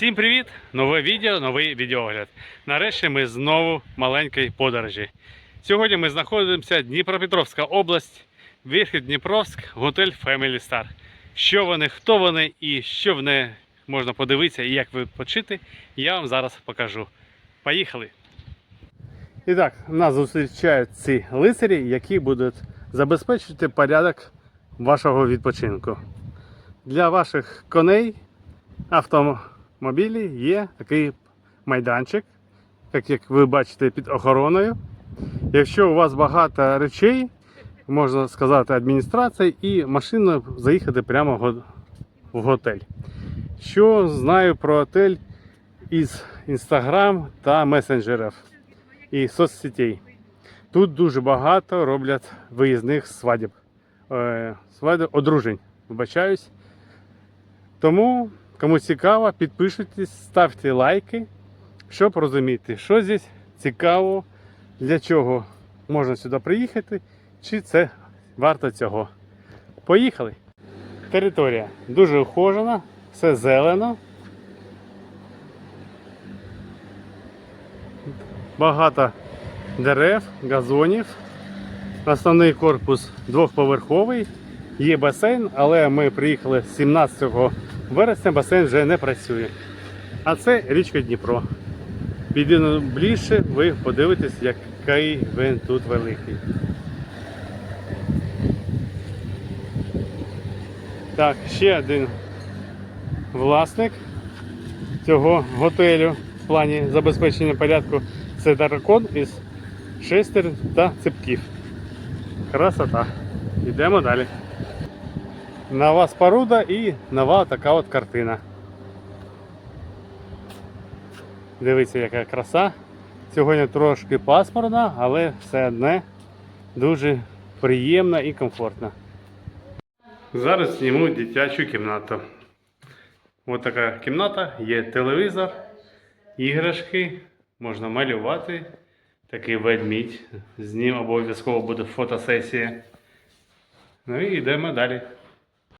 Всім привіт! Нове відео, новий відеогляд. Нарешті ми знову в маленькій подорожі. Сьогодні ми знаходимося Дніпропетровська область, Верхній Дніпровськ, готель Family Star. Що вони, хто вони і що в них можна подивитися і як відпочити, я вам зараз покажу. Поїхали! І так, нас зустрічають ці лицарі, які будуть забезпечити порядок вашого відпочинку. Для ваших коней автомобілі є такий майданчик, так як ви бачите, під охороною. Якщо у вас багато речей, можна сказати, адміністрація, і машиною заїхати прямо в готель. Що знаю про готель із Instagram та месенджерів і соцсетей. Тут дуже багато роблять виїзних свадіб, е, свадіб одружень. Вибачаюсь. Тому, кому цікаво, підпишитесь, ставте лайки, щоб розуміти, що здесь цікаво, для чого можна сюди приїхати, чи це варто цього. Поїхали! Територія дуже ухожена, все зелено. Багато дерев, газонів. Основний корпус двохповерховий. Є басейн, але ми приїхали 17 вересня, басейн вже не працює. А це річка Дніпро. Підійдемо ближче, ви подивитесь, який він тут великий. Так, ще один власник цього готелю в плані забезпечення порядку це дракон із шестер та цепків. Красота. Йдемо далі. Нова споруда і нова така от картина. Дивіться, яка краса. Сьогодні трошки пасмурна, але все одне дуже приємна і комфортна. Зараз зніму дитячу кімнату. Ось така кімната, є телевізор, іграшки, можна малювати. Такий ведмідь. З ним обов'язково буде фотосесія. Ну і йдемо далі.